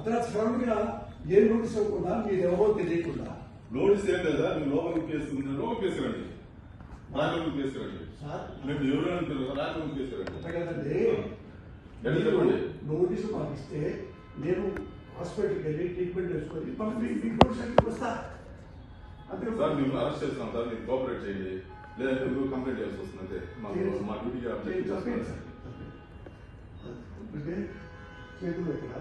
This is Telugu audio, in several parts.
అర్ధరాత్రి సడన్గా ఏ నోటీస్ ఇవ్వకుండా మీరు ఎవరో తెలియకుండా. నోటీస్ ఏం లేదా? మీరు లోపలికి కేసు లోపలికి కేసు రండి. రాజలోకి కేసు రండి. సార్. మీరు ఎవరు అంటారు రాజలోకి కేసు రండి. అంతే కదండి ఎట్లా చెప్పండి? నోటీసు ఇస్తే నేను హాస్పిటల్కి వెళ్ళి ట్రీట్మెంట్ చేసుకొని మళ్ళీ మీ నోటీస్ వస్తా. అంతే సార్ మేము అరెస్ట్ చేస్తున్నాం సార్. మీరు కోఆపరేట్ చేయండి. లేదంటే మీరు కంప్లైంట్ చేయాల్సి వస్తుంది. అంతే. మా డ్యూటీ చేతులు ఇక్కడ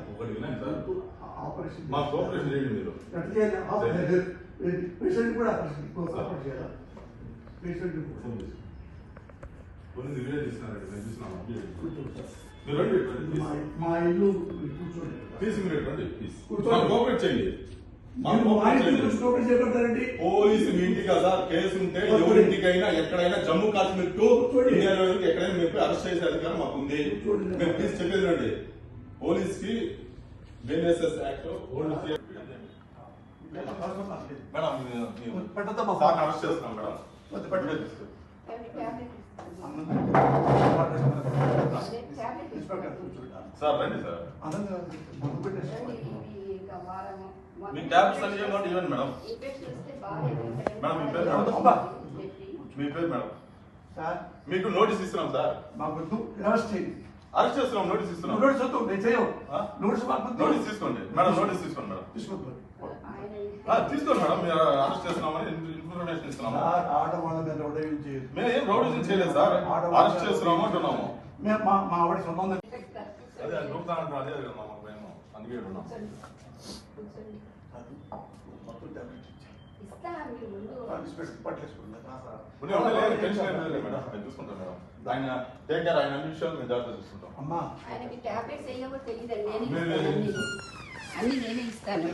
ఆపరేషన్ మా కోఆపరేషన్ చేయండి మీరు. ఎట్లా చేయాలి. పేషెంట్ కూడా ఆపరేషన్ చేయాలా. పేషెంట్ మా ఇల్లు కూర్చోండి కూర్చోండి. చేయండి. పోలీసు మీ ఇంటికి కదా? కేసు ఉంటే ఎవరింటికైనా ఎక్కడైనా జమ్మూ కాశ్మీర్ టు. ఇండియాలో ఎక్కడైనా మేము అరెస్ట్ చేసే అధికారం మాకు ఉంది. మేము ప్లీజ్ చెప్పేది రండి పోలీస్కి బిఎన్ఎస్ఎస్ యాక్ట్ మేడం పెట్టద్దమ్మా. సార్ అరెస్ట్ చేస్తున్నాం మేడం వద్దు, పెట్టు. వీడియో తీసుకో. ఇన్స్పెక్టర్ కూర్చోండి. సార్ రండి సార్ అనంతరం ముందు పెట్టేసుకోండి. మీ ట్యాబ్స్ అన్ని ఇవ్వండి ఇవ్వండి మేడం మేడం, మీ పేరు మేడం? అబ్బా. మీ పేరు మేడం సార్ మీకు నోటీస్ ఇస్తున్నాం సార్ మాకు వద్దు అరెస్ట్ చేస్తున్నాం నోటీస్ ఇస్తున్నాం. నోటీస్ వద్దు నేను చేయను. ఆ? నోటీస్ వద్దు నోటీస్ తీసుకోండి. మేడం నోటీస్ తీసుకోండి మేడం. ఆ, తీసుకోండి మేడం మీరు అరెస్ట్ చేస్తున్నామని ఇన్ఫర్మేషన్ ఇస్తున్నాము. సార్ ఆట వాళ్ళ చేయదు మేము ఏం రౌడీజం చేయలేదు సార్. అరెస్ట్ చేస్తున్నాము అంటున్నాము. మేము మా మా ఆవిడ సంబంధం అదే అది నూపుతా అంటున్నా అదే కదా మాకు భయం అందుకే ఉన్నాం మొత్తం టాబ్లెట్ ఇచ్చాను ఇస్తా మీరు ముందు టెన్షన్ లేదు మేడం. నేను చూసుకుంటాం మేడం. ఆయన టేక్ కేర్ ఆయన అన్ని విషయాలు మేము జాగ్రత్త చూసుకుంటాం. అమ్మా. ఆయనకి టాబ్లెట్స్ వేయవో తెలియదండి నేనే. అన్ని. నేనే ఇస్తాను.